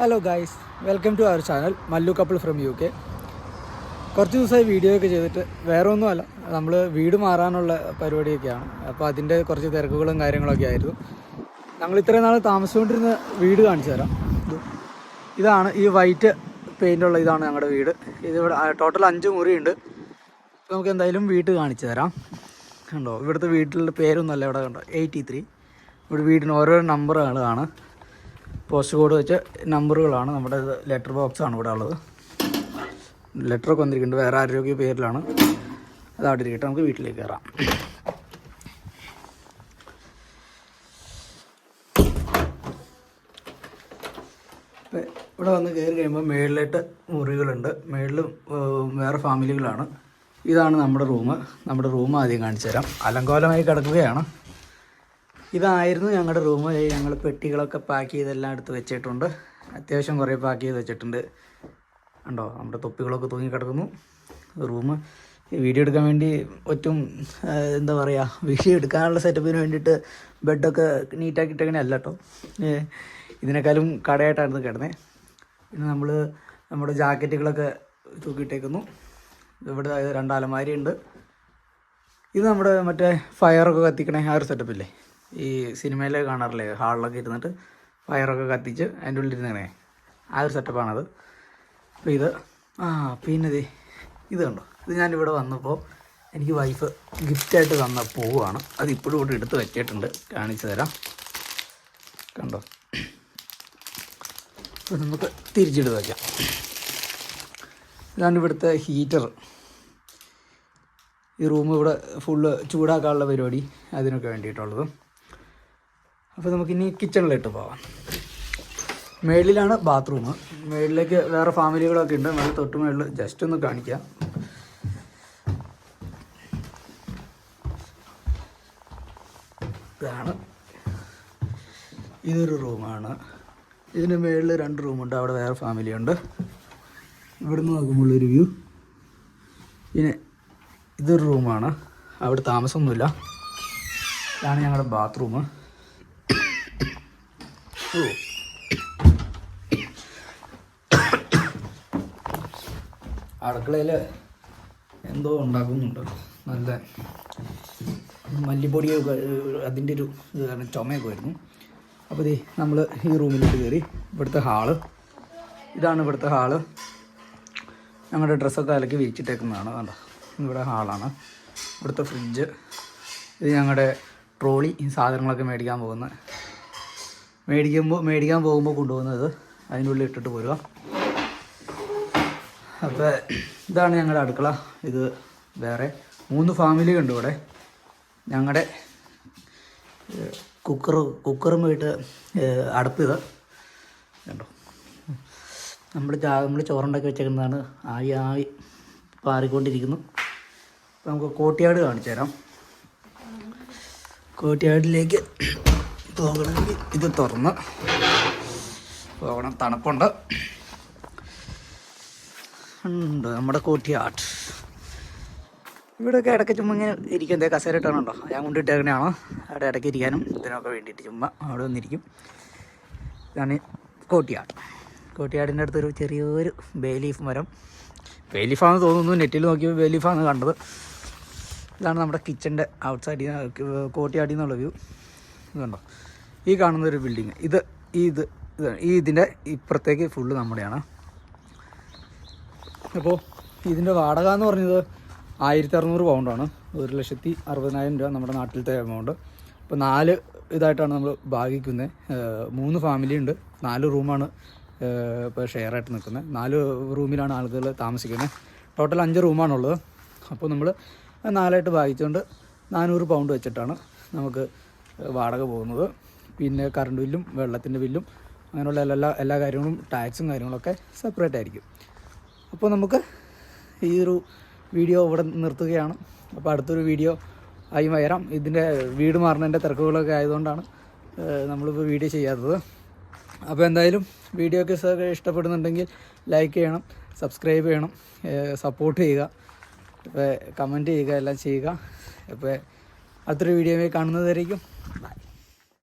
Hello guys welcome to our channel Mallu couple from U K കുറച്ച് ദിവസമായി video ഒക്കെ ചെയ്തിട്ട് വേറെ ഒന്നുമല്ല നമ്മൾ വീട് മാറാനുള്ള പരിപാടിയൊക്കെയാണ്. അപ്പോൾ അതിന്റെ കുറച്ച് തിരക്കുകളും കാര്യങ്ങളൊക്കെ ആയിരുന്നു. ഞങ്ങൾ ഇത്രയും നാൾ താമസിച്ചുകൊണ്ടിരുന്ന വീട് കാണിച്ചു തരാം. ഇതാണ് ഈ വൈറ്റ് പെയിന്റ് ഉള്ള ഇതാണ് ഞങ്ങളുടെ വീട്. ഇതിവിടെ ടോട്ടൽ അഞ്ച് മുറിയുണ്ട്. നമുക്ക് എന്തായാലും വീട്ട് കാണിച്ചു തരാം. കണ്ടോ? ഇവിടുത്തെ വീട്ടിലുള്ള പേരൊന്നുമല്ല ഇവിടെ കണ്ടോ? എയ്റ്റി ത്രീ ഇവിടെ വീടിന് ഓരോ നമ്പറുകളാണ് പോസ്റ്റ് കോഡ് വെച്ച നമ്പറുകളാണ് നമ്മുടെ ലെറ്റർ ബോക്സ് ആണ് ഇവിടെ ഉള്ളത്. ലെറ്ററൊക്കെ വന്നിരിക്കുന്നുണ്ട്. വേറെ ആരോഗ്യ പേരിലാണ്. അത് അവിടെ ഇരിക്കട്ടെ. നമുക്ക് വീട്ടിലേക്ക് കയറാം. ഇവിടെ വന്ന് കയറി കഴിയുമ്പോൾ മേളിലായിട്ട് മുറികളുണ്ട്. മേളിലും വേറെ ഫാമിലികളാണ്. ഇതാണ് നമ്മുടെ റൂം. നമ്മുടെ റൂം ആദ്യം കാണിച്ചു തരാം അലങ്കോലമായി കിടക്കുകയാണ്. ഇതായിരുന്നു ഞങ്ങളുടെ റൂം. ഞങ്ങൾ പെട്ടികളൊക്കെ പാക്ക് ചെയ്തെല്ലാം എടുത്ത് വെച്ചിട്ടുണ്ട്. അത്യാവശ്യം കുറേ പാക്ക് ചെയ്ത് വെച്ചിട്ടുണ്ട്. ഉണ്ടോ നമ്മുടെ തൊപ്പികളൊക്കെ തൂങ്ങി കിടക്കുന്നു. റൂം. വീഡിയോ എടുക്കാൻ വേണ്ടി ഒറ്റും എന്താ പറയുക വീഡിയോ എടുക്കാനുള്ള സെറ്റപ്പിന് വേണ്ടിയിട്ട് ബെഡൊക്കെ നീറ്റാക്കിയിട്ടങ്ങനെ അല്ല കേട്ടോ ഇതിനേക്കാളും കടയായിട്ടായിരുന്നു കിടന്നത് പിന്നെ നമ്മൾ നമ്മുടെ ജാക്കറ്റുകളൊക്കെ തൂക്കിയിട്ടേക്കുന്നു. ഇവിടെ രണ്ട് അലമാരി ഉണ്ട് ഇത് നമ്മുടെ മറ്റേ ഫയറൊക്കെ കത്തിക്കണേ ആ ഒരു സെറ്റപ്പില്ലേ? ഈ സിനിമയിലെ കാണാറില്ലേ? ഹാളിലൊക്കെ ഇരുന്നിട്ട് ഫയറൊക്കെ കത്തിച്ച് അതിന്റെ ഉള്ളിൽ ഇരുന്നേ ആ ഒരു സെറ്റപ്പാണത് അപ്പോൾ ഇത് ആ പിന്നെ ദേ ഇത് കണ്ടോ? ഇത് ഞാനിവിടെ വന്നപ്പോൾ എനിക്ക് വൈഫ് ഗിഫ്റ്റായിട്ട് തന്ന പൂവാണ്. അത് ഇപ്പോഴും ഇവിടെ എടുത്ത് വെച്ചിട്ടുണ്ട്. കാണിച്ചു തരാം. കണ്ടോ? അപ്പോൾ നമുക്ക് തിരിച്ചിട്ട് വയ്ക്കാം ഇതാണ് ഇവിടുത്തെ ഹീറ്റർ ഈ റൂം ഇവിടെ ഫുള്ള് ചൂടാക്കാനുള്ള പരിപാടി അതിനൊക്കെ വേണ്ടിയിട്ടുള്ളത്. അപ്പോൾ നമുക്കിനി കിച്ചണിലിട്ട് പോവാം. മേളിലാണ് ബാത്റൂം മേളിലേക്ക് വേറെ ഫാമിലികളൊക്കെ ഉണ്ട്. നല്ല തൊട്ട് മേളിൽ ജസ്റ്റ് ഒന്ന് കാണിക്കാം. ഇതാണ്. ഇതൊരു റൂമാണ് ഇതിന് മേളിൽ രണ്ട് റൂമുണ്ട് അവിടെ വേറെ ഫാമിലി ഉണ്ട്. ഇവിടുന്ന് നോക്കുമ്പോഴൊരു വ്യൂ പിന്നെ ഇതൊരു റൂമാണ് അവിടെ താമസമൊന്നുമില്ല. ഇതാണ് ഞങ്ങളുടെ ബാത്റൂം അടുക്കളയിൽ എന്തോ ഉണ്ടാക്കുന്നുണ്ട്. നല്ല മല്ലിപ്പൊടിയൊക്കെ അതിന്റെ ഒരു ഇത് കാരണം ചുമയൊക്കെ വരുന്നു. അപ്പോൾ ഇതേ നമ്മൾ ഈ റൂമിലോട്ട് കയറി ഇവിടുത്തെ ഹാൾ. ഇതാണ് ഇവിടുത്തെ ഹാൾ. ഞങ്ങളുടെ ഡ്രസ്സൊക്കെ അലക്കി വിരിച്ചിട്ടേക്കുന്നതാണ് കണ്ടോ? ഇവിടെ ഹാളാണ്. ഇവിടുത്തെ ഫ്രിഡ്ജ്. ഇത് ഞങ്ങളുടെ ട്രോളി സാധനങ്ങളൊക്കെ മേടിക്കാൻ പോകുന്നത്. മേടിക്കുമ്പോൾ മേടിക്കാൻ പോകുമ്പോൾ കൊണ്ടുപോകുന്നത്. അതിന്റെ ഉള്ളിൽ ഇട്ടിട്ട് പോരുക. അപ്പോൾ ഇതാണ് ഞങ്ങളുടെ അടുക്കള. ഇത് വേറെ. മൂന്ന് ഫാമിലി ഉണ്ട് ഇവിടെ. ഞങ്ങളുടെ കുക്കർ കുക്കറും പോയിട്ട് അടുപ്പ് കണ്ടോ? നമ്മൾ ചാ നമ്മൾ ചോറുണ്ടാക്കി വെച്ചേക്കുന്നതാണ്. ആയി ആയി പാറിക്കൊണ്ടിരിക്കുന്നു. നമുക്ക് കോട്ടിയാട് കാണിച്ചു തരാം കോട്ടിയാടിലേക്ക് പോകണമെങ്കിൽ ഇത് തുറന്ന് പോകണം. തണുപ്പുണ്ട്. ഉണ്ട്. നമ്മുടെ കോട്ടിയാട് ഇവിടെയൊക്കെ ഇടയ്ക്ക് ചുമ്മാ ഇങ്ങനെ ഇരിക്കും. എന്തേ കസേര ഇട്ടാണുണ്ടോ ഞാൻ കൊണ്ടിട്ടേക്കണെയാണോ. അവിടെ ഇടയ്ക്ക് ഇരിക്കാനും ഇതിനൊക്കെ വേണ്ടിയിട്ട് ചുമ്മാ അവിടെ വന്നിരിക്കും. ഇതാണ് കോട്ടിയാട് കോട്ടിയാടിന്റെ അടുത്തൊരു ചെറിയൊരു ബേലീഫ് മരം. ബേ ലീഫാണെന്ന് തോന്നുന്നു. നെറ്റിൽ നോക്കിയപ്പോൾ ബേ ലീഫാണ് കണ്ടത്. ഇതാണ് നമ്മുടെ കിച്ചന്റെ ഔട്ട്സൈഡിൽ കോട്ടിയാടിൽ നിന്നുള്ള വ്യൂ. ഇത് കണ്ടോ ഈ കാണുന്ന ഒരു ബിൽഡിങ് ഇത് ഈ ഇത് ഇതാണ്. ഈ ഇതിന്റെ ഇപ്പുറത്തേക്ക് ഫുള്ള് നമ്മുടെയാണ്. അപ്പോൾ ഇതിന്റെ വാടക എന്ന് പറഞ്ഞത് ആയിരത്തി അറുന്നൂറ് പൗണ്ടാണ് ഒരു ലക്ഷത്തി അറുപതിനായിരം രൂപ നമ്മുടെ നാട്ടിലത്തെ എമൗണ്ട് അപ്പോൾ നാല് ഇതായിട്ടാണ് നമ്മൾ ഭാഗിക്കുന്നത് മൂന്ന് ഫാമിലി ഉണ്ട്. നാല് റൂമാണ് ഇപ്പോൾ ഷെയർ ആയിട്ട് നിൽക്കുന്നത് നാല് റൂമിലാണ് ആളുകൾ താമസിക്കുന്നത് ടോട്ടൽ അഞ്ച് റൂമാണുള്ളത് അപ്പോൾ നമ്മൾ നാലായിട്ട് ഭാഗിച്ചുകൊണ്ട് നാനൂറ് പൗണ്ട് വെച്ചിട്ടാണ് നമുക്ക് വാടക പോകുന്നത്. പിന്നെ കറണ്ട് ബില്ലും വെള്ളത്തിന്റെ ബില്ലും അങ്ങനെയുള്ള എല്ലാ എല്ലാ കാര്യങ്ങളും ടാക്സും കാര്യങ്ങളൊക്കെ സെപ്പറേറ്റ് ആയിരിക്കും. അപ്പോൾ നമുക്ക് ഈ ഒരു വീഡിയോ ഇവിടെ നിർത്തുകയാണ്. അപ്പോൾ അടുത്തൊരു വീഡിയോ ആയി വരാം. ഇതിന്റെ വീട് മാറുന്നതിന്റെ തിരക്കുകളൊക്കെ ആയതുകൊണ്ടാണ് നമ്മളിപ്പോൾ വീഡിയോ ചെയ്യാത്തത്. അപ്പോൾ എന്തായാലും വീഡിയോ ഒക്കെ ഇഷ്ടപ്പെടുന്നുണ്ടെങ്കിൽ ലൈക്ക് ചെയ്യണം സബ്സ്ക്രൈബ് ചെയ്യണം സപ്പോർട്ട് ചെയ്യുക ഇപ്പോൾ കമന്റ് ചെയ്യുക എല്ലാം ചെയ്യുക. അപ്പോൾ അടുത്തൊരു വീഡിയോയിൽ കാണുന്നതായിരിക്കും ബൈ